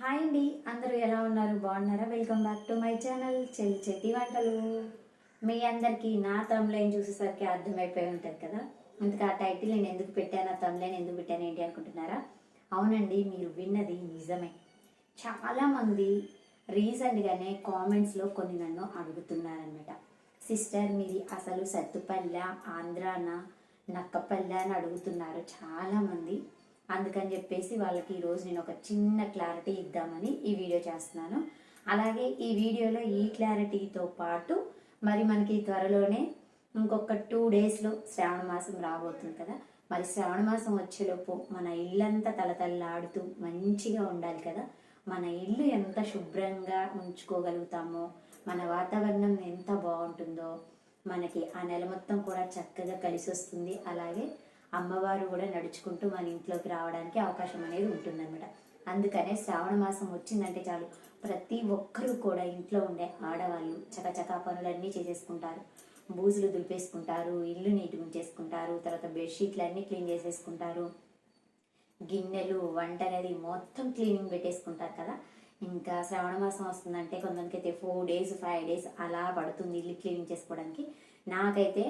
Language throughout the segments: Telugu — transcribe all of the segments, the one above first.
హాయ్ అండి అందరూ ఎలా ఉన్నారు? బాగున్నారా? Welcome back to my channel చెల్లి చెట్టి వంటలు. మీ అందరికీ నా తమ్లైన్ చూసేసరికి అర్థమైపోయి ఉంటుంది కదా? అందుకే ఆ టైటిల్ నేను ఎందుకు పెట్టాను ఆ తమ్లైన్ ఎందుకు పెట్టాను ఏంటి అనుకుంటున్నారా? అవునండి మీరు విన్నది నిజమే. చాలామంది రీసెంట్గానే కామెంట్స్లో కొన్ని నన్ను అడుగుతున్నారనమాట సిస్టర్ మీది అసలు సత్తుపల్లె ఆంధ్రాన నక్కపల్లె అని అడుగుతున్నారు చాలామంది. అందుకని చెప్పేసి వాళ్ళకి ఈరోజు నేను ఒక చిన్న క్లారిటీ ఇద్దామని ఈ వీడియో చేస్తున్నాను. అలాగే ఈ వీడియోలో ఈ క్లారిటీతో పాటు మరి మనకి త్వరలోనే ఇంకొక టూ డేస్లో శ్రావణ మాసం రాబోతుంది కదా. మరి శ్రావణ మాసం వచ్చేలోపు మన ఇల్లంతా తలతల్లాడుతూ మంచిగా ఉండాలి కదా. మన ఇల్లు ఎంత శుభ్రంగా ఉంచుకోగలుగుతామో మన వాతావరణం ఎంత బాగుంటుందో మనకి ఆ నెల మొత్తం కూడా చక్కగా కలిసి వస్తుంది అలాగే అమ్మవారు కూడా నడుచుకుంటూ మన ఇంట్లోకి రావడానికి అవకాశం అనేది ఉంటుందన్నమాట. అందుకనే శ్రావణ మాసం వచ్చిందంటే చాలు ప్రతి ఒక్కరూ కూడా ఇంట్లో ఉండే ఆడవాళ్ళు చకచకా పనులన్నీ చేసేసుకుంటారు. బూజులు దులిపేసుకుంటారు ఇల్లు నీట్గా ఉంచేసుకుంటారు తర్వాత బెడ్షీట్లు అన్నీ క్లీన్ చేసేసుకుంటారు. గిన్నెలు వంటగది మొత్తం క్లీనింగ్ పెట్టేసుకుంటారు కదా. ఇంకా శ్రావణ మాసం వస్తుందంటే కొంతమందికి అయితే ఫోర్ డేస్ ఫైవ్ డేస్ అలా పడుతుంది ఇల్లు క్లీనింగ్ చేసుకోవడానికి. నాకైతే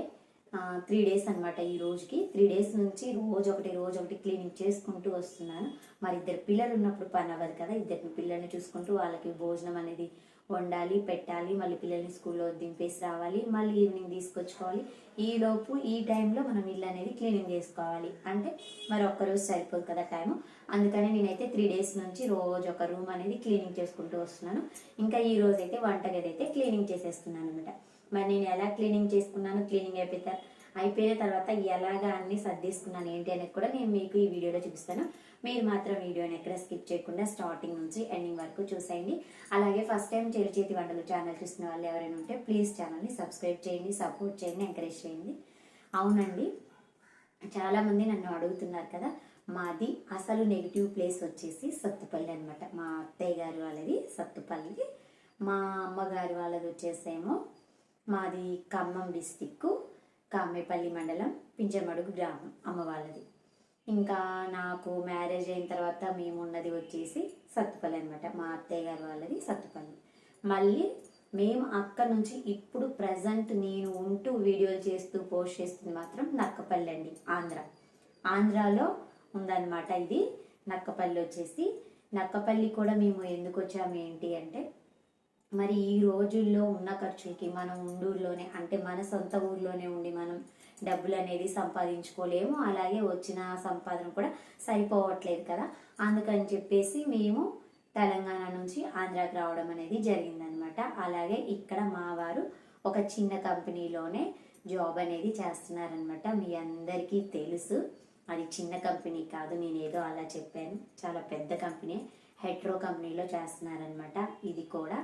త్రీ డేస్ అనమాట ఈ రోజుకి. త్రీ డేస్ నుంచి రోజు ఒకటి రోజు ఒకటి క్లీనింగ్ చేసుకుంటూ వస్తున్నాను. మరి ఇద్దరు పిల్లలు ఉన్నప్పుడు పని అవ్వదు కదా. ఇద్దరు పిల్లల్ని చూసుకుంటూ వాళ్ళకి భోజనం అనేది వండాలి పెట్టాలి. మళ్ళీ పిల్లల్ని స్కూల్లో దింపేసి రావాలి. మళ్ళీ ఈవినింగ్ తీసుకొచ్చుకోవాలి. ఈ లోపు ఈ టైంలో మనం ఇల్లు అనేది క్లీనింగ్ చేసుకోవాలి. అంటే మరి ఒక్కరోజు సరిపోదు కదా టైం అందుకని నేనైతే త్రీ డేస్ నుంచి రోజు ఒక రూమ్ అనేది క్లీనింగ్ చేసుకుంటూ వస్తున్నాను. ఇంకా ఈ రోజైతే వంటగది అయితే క్లీనింగ్ చేసేస్తున్నాను అనమాట మరి నేను ఎలా క్లీనింగ్ చేసుకున్నాను క్లీనింగ్ అయిపోతా అయిపోయిన తర్వాత ఎలాగా అన్ని సర్దేసుకున్నాను ఏంటి అనేది కూడా నేను మీకు ఈ వీడియోలో చూపిస్తాను. మీరు మాత్రం వీడియోని ఎక్కడ స్కిప్ చేయకుండా స్టార్టింగ్ నుంచి ఎండింగ్ వరకు చూసేయండి. అలాగే ఫస్ట్ టైం చెరు చేతి వంటలు ఛానల్ చూసిన వాళ్ళు ఎవరైనా ఉంటే ప్లీజ్ ఛానల్ని సబ్స్క్రైబ్ చేయండి సపోర్ట్ చేయండి ఎంకరేజ్ చేయండి. అవునండి. చాలామంది నన్ను అడుగుతున్నారు కదా మాది అసలు నెగిటివ్ ప్లేస్ వచ్చేసి సత్తుపల్లి అనమాట మా అత్తయ్య గారు వాళ్ళది సత్తుపల్లి. మా అమ్మగారు వాళ్ళది వచ్చేసేమో మాది ఖమ్మం డిస్టిక్ కామేపల్లి మండలం పించమడుగు గ్రామం అమ్మ వాళ్ళది. ఇంకా నాకు మ్యారేజ్ అయిన తర్వాత మేము ఉన్నది వచ్చేసి సత్తుపల్లి అనమాట మా అత్తయ్య గారు వాళ్ళది సత్తుపల్లి. మళ్ళీ మేము అక్కడ నుంచి ఇప్పుడు ప్రజెంట్ నేను ఉంటూ వీడియోలు చేస్తూ పోస్ట్ చేస్తుంది మాత్రం నక్కపల్లి అండి ఆంధ్ర. ఆంధ్రాలో ఉందన్నమాట ఇది. నక్కపల్లి వచ్చేసి. నక్కపల్లి కూడా మేము ఎందుకు వచ్చాము ఏంటి అంటే మరి ఈ రోజుల్లో ఉన్న ఖర్చులకి మనం ఉండూరులోనే అంటే మన సొంత ఊర్లోనే ఉండి మనం డబ్బులు అనేది సంపాదించుకోలేము. అలాగే వచ్చిన సంపాదన కూడా సరిపోవట్లేదు కదా. అందుకని చెప్పేసి మేము తెలంగాణ నుంచి ఆంధ్రాకి రావడం అనేది జరిగిందనమాట. అలాగే ఇక్కడ మా వారు ఒక చిన్న కంపెనీలోనే జాబ్ అనేది చేస్తున్నారనమాట. మీ అందరికీ తెలుసు. అది చిన్న కంపెనీ కాదు నేను ఏదో అలా చెప్పాను. చాలా పెద్ద కంపెనీ హెట్రో కంపెనీలో చేస్తున్నారనమాట. ఇది కూడా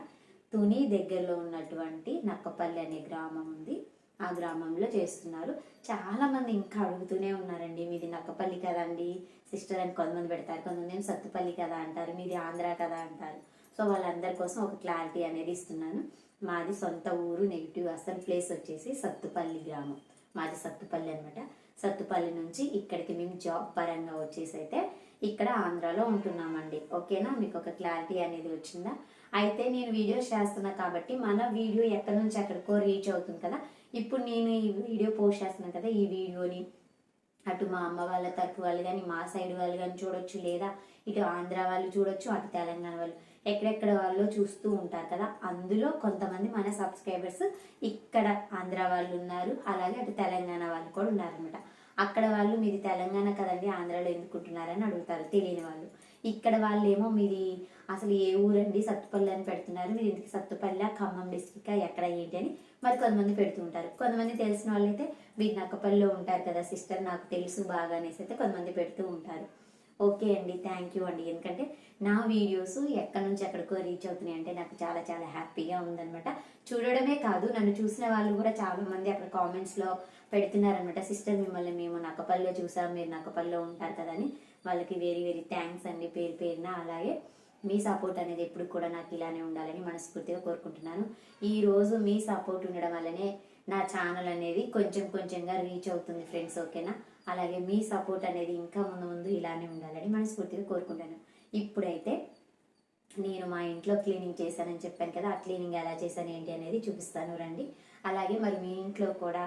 తుని దగ్గరలో ఉన్నటువంటి నక్కపల్లి అనే గ్రామం ఉంది. ఆ గ్రామంలో చేస్తున్నారు. చాలామంది ఇంకా అడుగుతూనే ఉన్నారండి మీది నక్కపల్లి కదండి సిస్టర్ అని కొంతమంది పెడతారు కొంతమంది సత్తుపల్లి కదా అంటారు మీది ఆంధ్ర కదా అంటారు. సో వాళ్ళందరి కోసం ఒక క్లారిటీ అనేది ఇస్తున్నాను. మాది సొంత ఊరు నెగిటివ్ అసలు ప్లేస్ వచ్చేసి సత్తుపల్లి గ్రామం. మాది సత్తుపల్లి అనమాట సత్తుపల్లి నుంచి ఇక్కడికి మేము జాబ్ పరంగా వచ్చేసి అయితే ఇక్కడ ఆంధ్రాలో ఉంటున్నామండి. ఓకేనా? మీకు ఒక క్లారిటీ అనేది వచ్చిందా? అయితే నేను వీడియోస్ చేస్తున్నా కాబట్టి మన వీడియో ఎక్కడి నుంచి ఎక్కడికో రీచ్ అవుతుంది కదా. ఇప్పుడు నేను ఈ వీడియో పోస్ట్ చేస్తున్నాను కదా ఈ వీడియోని అటు మా అమ్మ వాళ్ళ తరపు వాళ్ళు కానీ మా సైడ్ వాళ్ళు కానీ చూడొచ్చు లేదా ఇటు ఆంధ్ర వాళ్ళు చూడొచ్చు అటు తెలంగాణ వాళ్ళు. ఎక్కడెక్కడ వాళ్ళు చూస్తూ ఉంటారు కదా. అందులో కొంతమంది మన సబ్స్క్రైబర్స్ ఇక్కడ ఆంధ్ర వాళ్ళు ఉన్నారు అలాగే అటు తెలంగాణ వాళ్ళు కూడా ఉన్నారనమాట అక్కడ వాళ్ళు మీది తెలంగాణ కదండి ఆంధ్రాలో ఎందుకుంటున్నారని అడుగుతారు తెలియని వాళ్ళు. ఇక్కడ వాళ్ళేమో మీది అసలు ఏ ఊరండి? సత్తుపల్లి అని పెడుతున్నారు. మీరు ఇంటికి సత్తుపల్లి ఖమ్మం డిస్టిక్ ఎక్కడ ఏంటి అని మరి కొంతమంది పెడుతూ ఉంటారు. కొంతమంది తెలిసిన వాళ్ళైతే మీరు నక్కపల్లిలో ఉంటారు కదా సిస్టర్ నాకు తెలుసు బాగా అనేసి అయితే కొంతమంది పెడుతూ ఉంటారు. ఓకే అండి థ్యాంక్ యూ అండి. ఎందుకంటే నా వీడియోస్ ఎక్కడి నుంచి ఎక్కడికో రీచ్ అవుతున్నాయి. అంటే నాకు చాలా చాలా హ్యాపీగా ఉందనమాట చూడడమే కాదు నన్ను చూసిన వాళ్ళు కూడా చాలా మంది అక్కడ కామెంట్స్లో పెడుతున్నారనమాట సిస్టర్ మిమ్మల్ని మేము నక్కపల్లిలో చూసాం. మీరు నక్కపల్లిలో ఉంటారు కదా అని. వాళ్ళకి వెరీ వెరీ థ్యాంక్స్ అండి పేరు పేరున అలాగే మీ సపోర్ట్ అనేది ఎప్పుడు కూడా నాకు ఇలానే ఉండాలని మనస్ఫూర్తిగా కోరుకుంటున్నాను. ఈరోజు మీ సపోర్ట్ ఉండడం వల్లనే నా ఛానల్ అనేది కొంచెం కొంచెంగా రీచ్ అవుతుంది ఫ్రెండ్స్ ఓకేనా అలాగే మీ సపోర్ట్ అనేది ఇంకా ముందు ముందు ఇలానే ఉండాలని మనస్ఫూర్తిగా కోరుకుంటాను ఇప్పుడైతే నేను మా ఇంట్లో క్లీనింగ్ చేశానని చెప్పాను కదా ఆ క్లీనింగ్ ఎలా చేశాను ఏంటి అనేది చూపిస్తాను రండి. అలాగే మరి మీ ఇంట్లో కూడా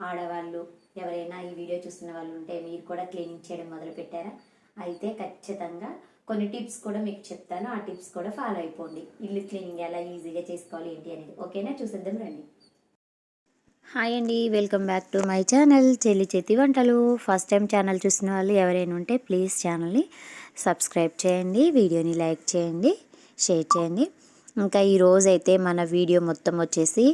ఆడవాళ్ళు ఎవరైనా ఈ వీడియో చూస్తున్న వాళ్ళు ఉంటే మీరు కూడా క్లీనింగ్ చేయడం మొదలు పెట్టారా అయితే ఖచ్చితంగా కొన్ని టిప్స్ కూడా మీకు చెప్తాను. ఆ టిప్స్ కూడా ఫాలో అయిపోండి. ఇల్లు క్లీనింగ్ ఎలా ఈజీగా చేసుకోవాలి ఏంటి అనేది. ఓకేనా? చూసేద్దాం రండి. హాయ్ అండి. Welcome back to my channel చెల్లి చేతి వంటలు. ఫస్ట్ టైం ఛానల్ చూసిన వాళ్ళు ఎవరైనా ఉంటే ప్లీజ్ ఛానల్ని సబ్స్క్రైబ్ చేయండి. వీడియోని లైక్ చేయండి షేర్ చేయండి. ఇంకా ఈరోజైతే మన వీడియో మొత్తం వచ్చేసి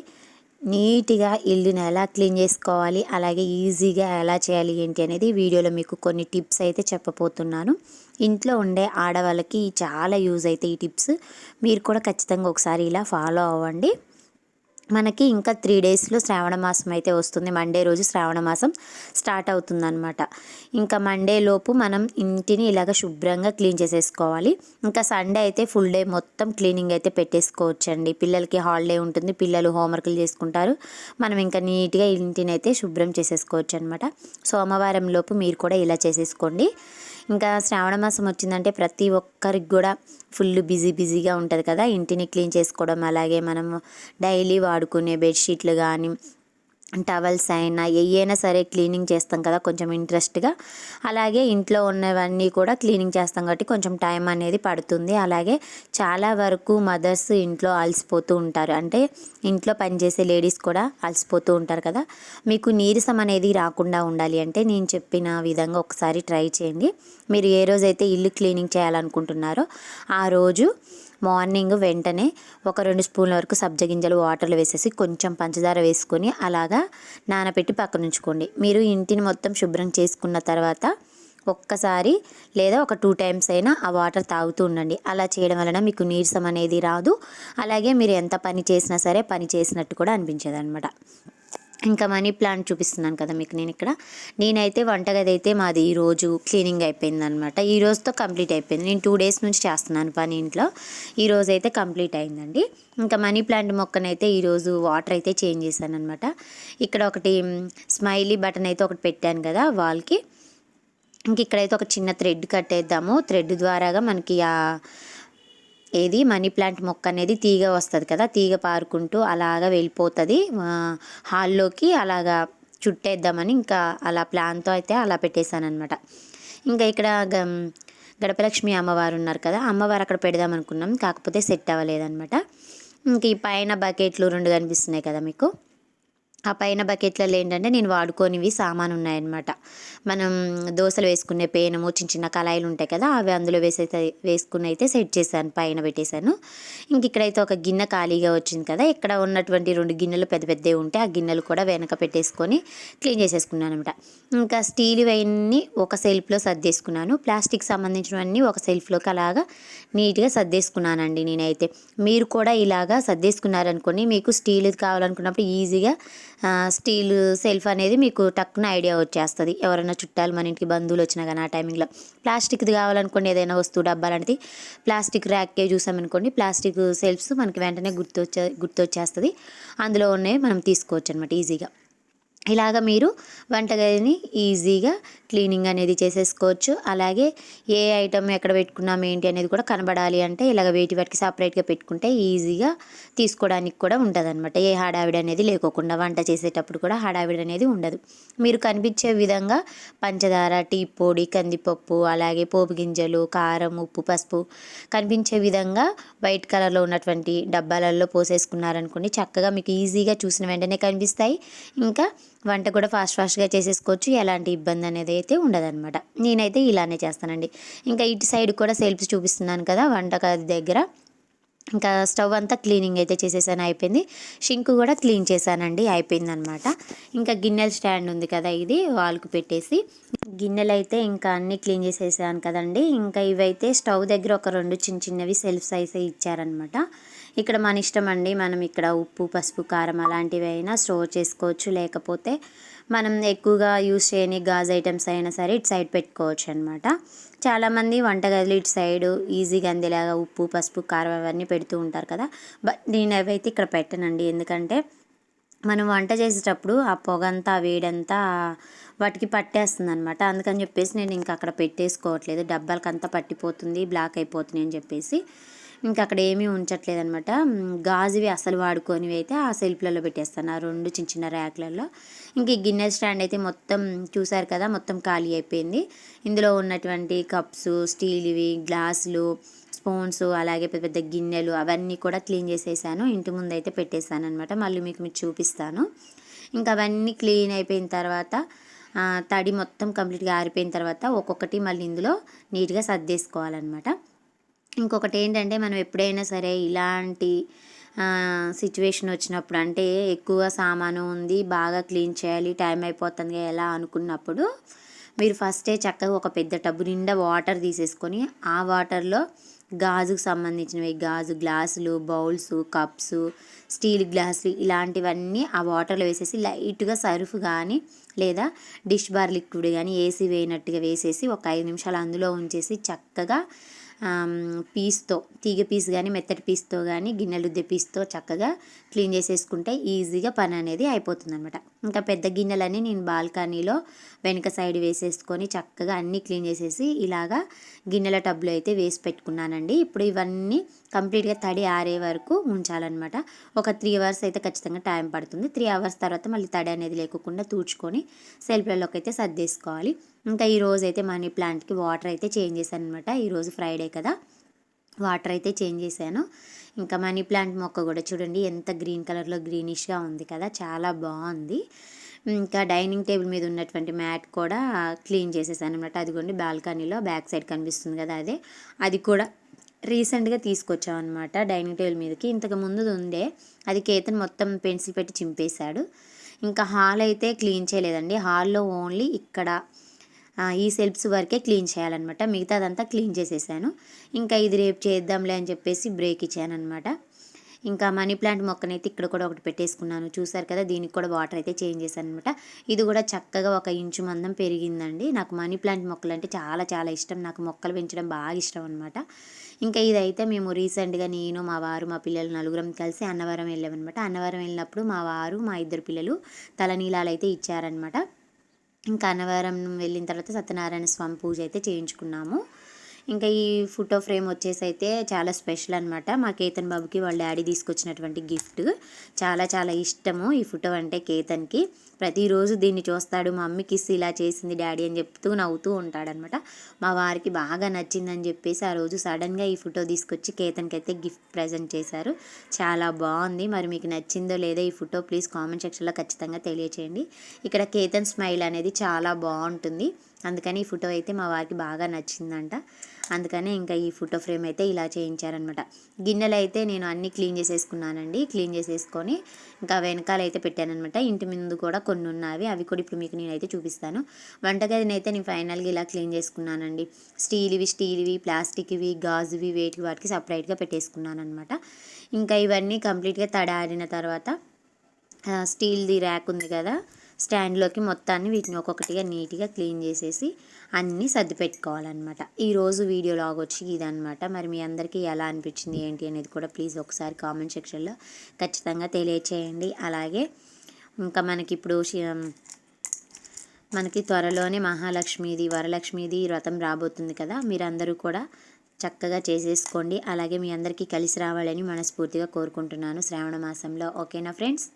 నీట్గా ఇల్లుని ఎలా క్లీన్ చేసుకోవాలి అలాగే ఈజీగా ఎలా చేయాలి ఏంటి అనేది వీడియోలో మీకు కొన్ని టిప్స్ అయితే చెప్పబోతున్నాను. ఇంట్లో ఉండే ఆడవాళ్ళకి చాలా యూజ్ అవుతాయి ఈ టిప్స్. మీరు కూడా ఖచ్చితంగా ఒకసారి ఇలా ఫాలో అవ్వండి. మనకి ఇంకా త్రీ డేస్లో శ్రావణ మాసం అయితే వస్తుంది. మండే రోజు శ్రావణ మాసం స్టార్ట్ అవుతుందన్నమాట. ఇంకా మండే లోపు మనం ఇంటిని ఇలాగ శుభ్రంగా క్లీన్ చేసేసుకోవాలి. ఇంకా సండే అయితే ఫుల్ డే మొత్తం క్లీనింగ్ అయితే పెట్టేసుకోవచ్చండి. పిల్లలకి హాలిడే ఉంటుంది. పిల్లలు హోంవర్క్లు చేసుకుంటారు. మనం ఇంకా నీట్గా ఇంటిని అయితే శుభ్రం చేసేసుకోవచ్చు అనమాట సోమవారం లోపు మీరు కూడా ఇలా చేసేసుకోండి. ఇంకా శ్రావణ మాసం వచ్చిందంటే ప్రతి ఒక్కరికి కూడా ఫుల్ బిజీ బిజీగా ఉంటుంది కదా. ఇంటిని క్లీన్ చేసుకోవడం అలాగే మనం డైలీ వాడుకునే బెడ్షీట్లు కానీ టవల్స్ అయినా ఏయైనా సరే క్లీనింగ్ చేస్తాం కదా కొంచెం ఇంట్రెస్ట్గా. అలాగే ఇంట్లో ఉన్నవన్నీ కూడా క్లీనింగ్ చేస్తాం కాబట్టి కొంచెం టైం అనేది పడుతుంది. అలాగే చాలా వరకు మదర్స్ ఇంట్లో అలసిపోతూ ఉంటారు. అంటే ఇంట్లో పనిచేసే లేడీస్ కూడా అలసిపోతూ ఉంటారు కదా. మీకు నీరసం అనేది రాకుండా ఉండాలి అంటే నేను చెప్పిన విధంగా ఒకసారి ట్రై చేయండి. మీరు ఏ రోజైతే ఇల్లు క్లీనింగ్ చేయాలనుకుంటున్నారో ఆ రోజు మార్నింగ్ వెంటనే ఒక రెండు స్పూన్ల వరకు సబ్జ గింజలు వాటర్లో వేసేసి కొంచెం పంచదార వేసుకొని అలాగా నానబెట్టి పక్కన ఉంచుకోండి. మీరు ఇంటిని మొత్తం శుభ్రం చేసుకున్న తర్వాత ఒక్కసారి లేదా ఒక టూ టైమ్స్ అయినా ఆ వాటర్ తాగుతూ ఉండండి. అలా చేయడం వలన మీకు నీరసం అనేది రాదు. అలాగే మీరు ఎంత పని చేసినా సరే పని చేసినట్టు కూడా అనిపించేది అనమాట ఇంకా మనీ ప్లాంట్ చూపిస్తున్నాను కదా మీకు నేను ఇక్కడ. నేనైతే వంటగది అయితే మాది ఈరోజు క్లీనింగ్ అయిపోయింది అనమాట ఈ రోజుతో కంప్లీట్ అయిపోయింది. నేను టూ డేస్ నుంచి చేస్తున్నాను పని ఇంట్లో. ఈ రోజు అయితే కంప్లీట్ అయిందండి. ఇంకా మనీ ప్లాంట్ మొక్కనైతే ఈరోజు వాటర్ అయితే చేంజ్ చేశాను అనమాట ఇక్కడ ఒకటి స్మైలీ బటన్ అయితే ఒకటి పెట్టాను కదా వాల్కి. ఇంక ఇక్కడైతే ఒక చిన్న థ్రెడ్ కట్టేద్దాము. థ్రెడ్ ద్వారాగా మనకి ఆ ఏది? మనీ ప్లాంట్ మొక్క అనేది తీగ వస్తుంది కదా తీగ పారుకుంటూ అలాగా వెళ్ళిపోతుంది. హాల్లోకి అలాగా చుట్టేద్దామని ఇంకా అలా ప్లాన్తో అయితే అలా పెట్టేశానమాట ఇంకా ఇక్కడ గడపలక్ష్మి అమ్మవారు ఉన్నారు కదా అమ్మవారు అక్కడ పెడదాం అనుకున్నాం. కాకపోతే సెట్ అవ్వలేదన్నమాట. ఇంక ఈ పైన బకెట్లు రెండు కనిపిస్తున్నాయి కదా మీకు. ఆ పైన బకెట్లలో ఏంటంటే నేను వాడుకోనివి సామాను ఉన్నాయన్నమాట మనం దోశలు వేసుకునే పేనము చిన్న చిన్న కళాయిలు ఉంటాయి కదా అవి అందులో వేసైతే వేసుకుని అయితే సెట్ చేశాను పైన పెట్టేశాను. ఇంక ఇక్కడైతే ఒక గిన్నె ఖాళీగా వచ్చింది కదా ఇక్కడ ఉన్నటువంటి రెండు గిన్నెలు పెద్ద పెద్దవి ఉంటే ఆ గిన్నెలు కూడా వెనక పెట్టేసుకొని క్లీన్ చేసేసుకున్నాను అనమాట ఇంకా స్టీల్ అవన్నీ ఒక సెల్ఫ్లో సర్దేసుకున్నాను. ప్లాస్టిక్ సంబంధించినవన్నీ ఒక సెల్ఫ్లోకి అలాగా నీట్గా సర్దేసుకున్నానండి నేనైతే. మీరు కూడా ఇలాగా సర్దేసుకున్నారనుకోని మీకు స్టీల్ కావాలనుకున్నప్పుడు ఈజీగా స్టీల్ సెల్ఫ్ అనేది మీకు టక్కున ఐడియా వచ్చేస్తుంది. ఎవరైనా చుట్టాలు మన ఇంటికి బంధువులు వచ్చినా కానీ ఆ టైమింగ్లో. ప్లాస్టిక్ది కావాలనుకోండి ఏదైనా వస్తువు డబ్బాలనేది ప్లాస్టిక్ ర్యాక్కే చూసామనుకోండి ప్లాస్టిక్ సెల్ఫ్స్ మనకి వెంటనే గుర్తొచ్చే గుర్తొచ్చేస్తుంది. అందులో ఉన్నవి మనం తీసుకోవచ్చు అనమాట ఈజీగా. ఇలాగ మీరు వంటగదిని ఈజీగా క్లీనింగ్ అనేది చేసేసుకోవచ్చు. అలాగే ఏ ఐటమ్ ఎక్కడ పెట్టుకున్నాం ఏంటి అనేది కూడా కనబడాలి అంటే ఇలాగ వేటి వాటికి సపరేట్గా పెట్టుకుంటే ఈజీగా తీసుకోవడానికి కూడా ఉంటుంది అనమాట ఏ హడావిడి అనేది లేకోకుండా వంట చేసేటప్పుడు కూడా హడావిడి అనేది ఉండదు. మీరు కనిపించే విధంగా పంచదార టీ పొడి కందిపప్పు అలాగే పోపు గింజలు కారం ఉప్పు పసుపు కనిపించే విధంగా వైట్ కలర్లో ఉన్నటువంటి డబ్బాలలో పోసేసుకున్నారనుకోండి చక్కగా మీకు ఈజీగా చూసిన వెంటనే కనిపిస్తాయి. ఇంకా వంట కూడా ఫాస్ట్ ఫాస్ట్గా చేసేసుకోవచ్చు. ఎలాంటి ఇబ్బంది అనేది అయితే ఉండదన్నమాట. నేనైతే ఇలానే చేస్తానండి. ఇంకా ఇటు సైడ్ కూడా సెల్ఫ్స్ చూపిస్తున్నాను కదా వంటగది దగ్గర. ఇంకా స్టవ్ అంతా క్లీనింగ్ అయితే చేసేసాను అయిపోయింది. షింక్ కూడా క్లీన్ చేశానండి అయిపోయింది అనమాట ఇంకా గిన్నెల స్టాండ్ ఉంది కదా ఇది వాల్కు పెట్టేసి. గిన్నెలు అయితే ఇంకా అన్నీ క్లీన్ చేసేసాను కదండి. ఇంకా ఇవైతే స్టవ్ దగ్గర ఒక రెండు చిన్న చిన్నవి సెల్ఫ్ సైజ్ ఇచ్చారనమాట ఇక్కడ మన ఇష్టం అండి మనం ఇక్కడ ఉప్పు పసుపు కారం అలాంటివి అయినా స్టోర్ చేసుకోవచ్చు. లేకపోతే మనం ఎక్కువగా యూస్ చేయని గాజ్ ఐటమ్స్ అయినా సరే ఇటు సైడ్ పెట్టుకోవచ్చు అనమాట చాలామంది వంటగదిలో ఇటు సైడ్ ఈజీగా అందేలాగా ఉప్పు పసుపు కారం అవన్నీ పెడుతూ ఉంటారు కదా. బట్ నేను అవైతే ఇక్కడ పెట్టనండి. ఎందుకంటే మనం వంట చేసేటప్పుడు ఆ పొగంతా వేడంతా వాటికి పట్టేస్తుంది అనమాట అందుకని చెప్పేసి నేను ఇంకా అక్కడ పెట్టేసుకోవట్లేదు. డబ్బాలకంతా పట్టిపోతుంది బ్లాక్ అయిపోతుంది అని చెప్పేసి. ఇంకా అక్కడ ఏమీ ఉంచట్లేదు అనమాట గాజువి అసలు వాడుకోనివి అయితే ఆ సెల్ఫ్లలో పెట్టేస్తాను. ఆ రెండు చిన్న చిన్న ర్యాక్లలో. ఇంక ఈ గిన్నె స్టాండ్ అయితే మొత్తం చూసారు కదా మొత్తం ఖాళీ అయిపోయింది. ఇందులో ఉన్నటువంటి కప్స్ స్టీల్వి గ్లాసులు స్పూన్స్ అలాగే పెద్ద పెద్ద గిన్నెలు అవన్నీ కూడా క్లీన్ చేసేసాను. ఇంటి ముందు అయితే పెట్టేశాను అనమాట మళ్ళీ మీకు మీకు చూపిస్తాను. ఇంకా అవన్నీ క్లీన్ అయిపోయిన తర్వాత తడి మొత్తం కంప్లీట్గా ఆరిపోయిన తర్వాత ఒక్కొక్కటి మళ్ళీ ఇందులో నీట్గా సర్దేసుకోవాలన్నమాట. ఇంకొకటి ఏంటంటే మనం ఎప్పుడైనా సరే ఇలాంటి సిచ్యువేషన్ వచ్చినప్పుడు అంటే ఎక్కువ సామాను ఉంది బాగా క్లీన్ చేయాలి టైం అయిపోతుంది ఎలా అనుకున్నప్పుడు మీరు ఫస్టే చక్కగా ఒక పెద్ద టబ్బు నిండా వాటర్ తీసేసుకొని ఆ వాటర్లో గాజుకు సంబంధించినవి గాజు గ్లాసులు బౌల్స్ కప్స్ స్టీల్ గ్లాసులు ఇలాంటివన్నీ ఆ వాటర్లో వేసేసి లైట్గా సర్ఫ్ కానీ లేదా డిష్ బార్ లిక్విడ్ కానీ వేసి వేయనట్టుగా వేసేసి ఒక ఐదు నిమిషాలు అందులో ఉంచేసి చక్కగా పీస్తో తీగ పీస్ కానీ మెత్తటి పీస్తో కానీ గిన్నెలుద్దే పీస్తో చక్కగా క్లీన్ చేసేసుకుంటే ఈజీగా పని అనేది అయిపోతుంది అనమాట ఇంకా పెద్ద గిన్నెలన్నీ నేను బాల్కనీలో వెనక సైడ్ వేసేసుకొని చక్కగా అన్నీ క్లీన్ చేసేసి ఇలాగా గిన్నెల టబ్లో అయితే వేసి పెట్టుకున్నానండి. ఇప్పుడు ఇవన్నీ కంప్లీట్గా తడి ఆరే వరకు ఉంచాలన్నమాట. ఒక త్రీ అవర్స్ అయితే ఖచ్చితంగా టైం పడుతుంది. త్రీ అవర్స్ తర్వాత మళ్ళీ తడి అనేది లేకుండా తూడ్చుకొని సెల్ఫ్లలోకి అయితే సర్దేసుకోవాలి. ఇంకా ఈరోజు అయితే మనీ ప్లాంట్కి వాటర్ అయితే చేంజ్ చేశాను అనమాట ఈరోజు ఫ్రైడే కదా. వాటర్ అయితే చేంజ్ చేశాను. ఇంకా మనీ ప్లాంట్ మొక్క కూడా చూడండి ఎంత గ్రీన్ కలర్లో గ్రీనిష్గా ఉంది కదా చాలా బాగుంది. ఇంకా డైనింగ్ టేబుల్ మీద ఉన్నటువంటి మ్యాట్ కూడా క్లీన్ చేసేసాను అనమాట అదిగోండి బాల్కనీలో బ్యాక్ సైడ్ కనిపిస్తుంది కదా అదే. అది కూడా రీసెంట్గా తీసుకొచ్చాం అనమాట డైనింగ్ టేబుల్ మీదకి. ఇంతకు ముందు ఉండే అది కేతన్ మొత్తం పెన్సిల్ పెట్టి చింపేశాడు. ఇంకా హాల్ అయితే క్లీన్ చేయలేదండి. హాల్లో ఓన్లీ ఇక్కడ ఈ సెల్ఫ్స్ వరకే క్లీన్ చేయాలన్నమాట. మిగతాదంతా క్లీన్ చేసేసాను. ఇంకా ఇది రేపు చేద్దాంలే అని చెప్పేసి బ్రేక్ ఇచ్చాను అనమాట ఇంకా మనీ ప్లాంట్ మొక్కనైతే ఇక్కడ కూడా ఒకటి పెట్టేసుకున్నాను. చూసారు కదా దీనికి కూడా వాటర్ అయితే చేంజ్ చేశాను అనమాట ఇది కూడా చక్కగా ఒక ఇంచు మందం పెరిగిందండి. నాకు మనీ ప్లాంట్ మొక్కలు అంటే చాలా చాలా ఇష్టం. నాకు మొక్కలు పెంచడం బాగా ఇష్టం అనమాట ఇంకా ఇదైతే మేము రీసెంట్గా నేను మా వారు మా పిల్లలు నలుగురం కలిసి అన్నవరం వెళ్ళామన్నమాట. అన్నవరం వెళ్ళినప్పుడు మా వారు మా ఇద్దరు పిల్లలు తలనీలాలు అయితే ఇచ్చారనమాట ఇంకా అన్నవరం వెళ్ళిన తర్వాత సత్యనారాయణ స్వామి పూజ అయితే చేయించుకున్నాము. ఇంకా ఈ ఫోటో ఫ్రేమ్ వచ్చేసి అయితే చాలా స్పెషల్ అనమాట మా కేతన్ బాబుకి వాళ్ళ డాడీ తీసుకొచ్చినటువంటి గిఫ్ట్. చాలా చాలా ఇష్టము ఈ ఫోటో అంటే కేతన్కి. ప్రతిరోజు దీన్ని చూస్తాడు మా అమ్మ కిస్ ఇలా చేసింది డాడీ అని చెప్తూ నవ్వుతూ ఉంటాడనమాట. మా వారికి బాగా నచ్చిందని చెప్పేసి ఆ రోజు సడన్గా ఈ ఫోటో తీసుకొచ్చి కేతన్కి అయితే గిఫ్ట్ ప్రజెంట్ చేశారు. చాలా బాగుంది. మరి మీకు నచ్చిందో లేదో ఈ ఫోటో ప్లీజ్ కామెంట్ సెక్షన్లో ఖచ్చితంగా తెలియచేయండి. ఇక్కడ కేతన్ స్మైల్ అనేది చాలా బాగుంటుంది. అందుకని ఈ ఫోటో అయితే మా వారికి బాగా నచ్చిందంట. అందుకనే ఇంకా ఈ ఫోటో ఫ్రేమ్ అయితే ఇలా చేయించారనమాట. గిన్నెలు అయితే నేను అన్నీ క్లీన్ చేసేసుకున్నానండి. క్లీన్ చేసేసుకొని ఇంకా వెనకాల అయితే పెట్టానమాట ఇంటి ముందు కూడా కొన్ని ఉన్నవి. అవి కూడా ఇప్పుడు మీకు నేనైతే చూపిస్తాను. వంటగదిని అయితే నేను ఫైనల్గా ఇలా క్లీన్ చేసుకున్నానండి. స్టీల్వి స్టీల్వి ప్లాస్టిక్వి గాజువి వేటికి వాటికి సపరేట్గా పెట్టేసుకున్నాను అనమాట ఇంకా ఇవన్నీ కంప్లీట్గా తడారిన తర్వాత స్టీల్ది ర్యాక్ ఉంది కదా స్టాండ్లోకి మొత్తాన్ని వీటిని ఒక్కొక్కటిగా నీట్గా క్లీన్ చేసేసి అన్నీ సర్ది పెట్టుకోవాలన్నమాట ఈరోజు వీడియో లాగ్ వచ్చి ఇదనమాట మరి మీ అందరికీ ఎలా అనిపించింది ఏంటి అనేది కూడా ప్లీజ్ ఒకసారి కామెంట్ సెక్షన్లో ఖచ్చితంగా తెలియచేయండి. అలాగే ఇంకా మనకి ఇప్పుడు మనకి త్వరలోనే మహాలక్ష్మిది వరలక్ష్మిది వ్రతం రాబోతుంది కదా. మీరందరూ కూడా చక్కగా చేసేసుకోండి. అలాగే మీ అందరికీ కలిసి రావాలని మనస్ఫూర్తిగా కోరుకుంటున్నాను. శ్రావణ మాసంలో. ఓకేనా ఫ్రెండ్స్?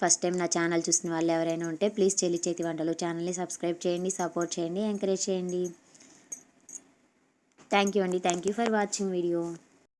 ఫస్ట్ టైం నా ఛానల్ చూసిన వాళ్ళు ఎవరైనా ఉంటే ప్లీజ్ చెల్లి చేతి వంటలు ఛానల్ని సబ్స్క్రైబ్ చేయండి సపోర్ట్ చేయండి ఎంకరేజ్ చేయండి. థ్యాంక్ యూ అండి. Thank you for watching video